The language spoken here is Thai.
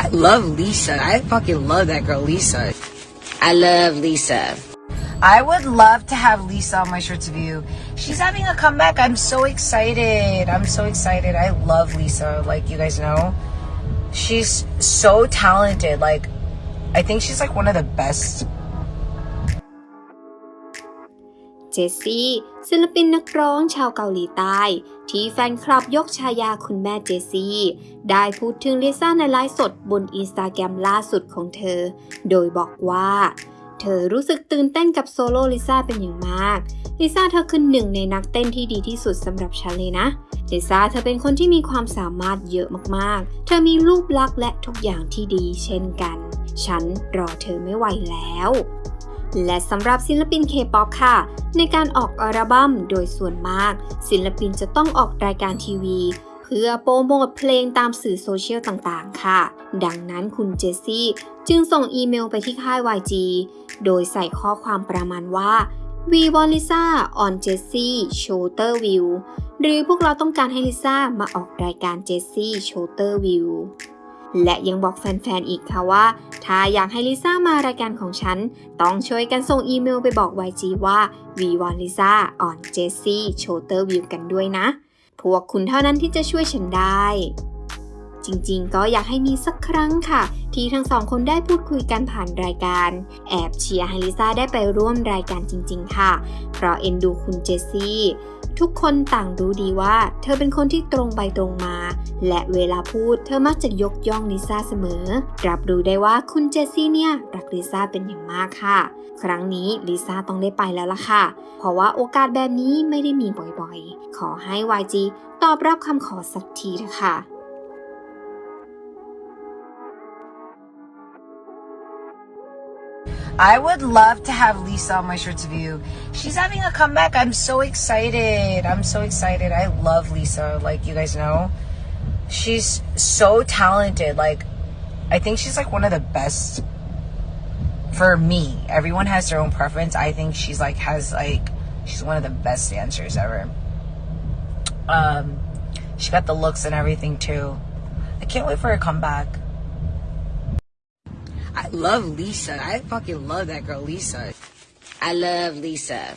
I love Lisa. I fucking love that girl, Lisa. I love Lisa. I would love to have Lisa on my shirts of you. She's having a comeback. I'm so excited. I'm so excited. I love Lisa, like you guys know. She's so talented. Like, I think she's like one of the best เจสซี่ ศิลปินนักร้องชาวเกาหลีใต้ ที่แฟนคลับยกฉายาคุณแม่เจสซี่ ได้พูดถึงลิซ่าในไลฟ์สดบนอินสตาแกรมล่าสุดของเธอ โดยบอกว่า เธอรู้สึกตื่นเต้นกับโซโล่ลิซ่าเป็นอย่างมากลิซ่าเธอคือหนึ่งในนักเต้นที่ดีที่สุดสำหรับฉันเลยนะลิซ่าเธอเป็นคนที่มีความสามารถเยอะมากๆ เธอมีรูปลักษณ์และทุกอย่างที่ดีเช่นกัน ฉันรอเธอไม่ไหวแล้ว และสำหรับศิลปินเคป๊อปค่ะ ในการออกอัลบั้มโดยส่วนมาก ศิลปินจะต้องออกรายการทีวี เพื่อโปรโมทเพลงตามสื่อโซเชียลต่างๆ ค่ะ ดังนั้นคุณเจสซี่จึงส่งอีเมลไปที่ค่าย YG โดยใส่ข้อความประมาณว่า We want Lisa on Jessie Shooter View หรือพวกเราต้องการให้ลิซ่ามาออกรายการ Jessie Shooter View และยังบอกแฟนๆ อีกค่ะว่า ถ้าอยากให้ลิซ่ามารายการของฉัน ต้องช่วยกันส่งอีเมลไปบอก YG ว่า We want Lisa on Jessie Shooter View กันด้วยนะ พวกคุณเท่านั้นที่จะช่วยฉันได้ จริงๆ ก็อยากให้มีสักครั้งค่ะ ที่ทั้งสองคนได้พูดคุยกันผ่านรายการ แอบเชียร์ให้ลิซ่าได้ไปร่วมรายการจริง ๆ ค่ะ เพราะเอ็นดูคุณเจสซี่ทุกคนต่างรู้ดีว่า เธอเป็นคนที่ตรงไปตรงมา และเวลาพูดเธอมักจะยกย่องลิซ่าเสมอ รับรู้ได้ว่าคุณเจสซี่เนี่ยรักลิซ่าเป็นอย่างมากค่ะ ครั้งนี้ลิซ่าต้องได้ไปแล้วล่ะค่ะ เพราะว่าโอกาสแบบนี้ไม่ได้มีบ่อยๆ ขอให้ YG ตอบรับคำขอสักทีเถอะค่ะ I would love to have Lisa on my shirts of you. She's having a comeback. I'm so excited. I'm so excited. I love Lisa, like you guys know. She's so talented. Like, I think she's like one of the best for me. Everyone has their own preference. I think she's like, has like, she's one of the best dancers ever. Um, she got the looks and everything too. I can't wait for her comeback. I love Lisa. I fucking love that girl, Lisa. I love Lisa.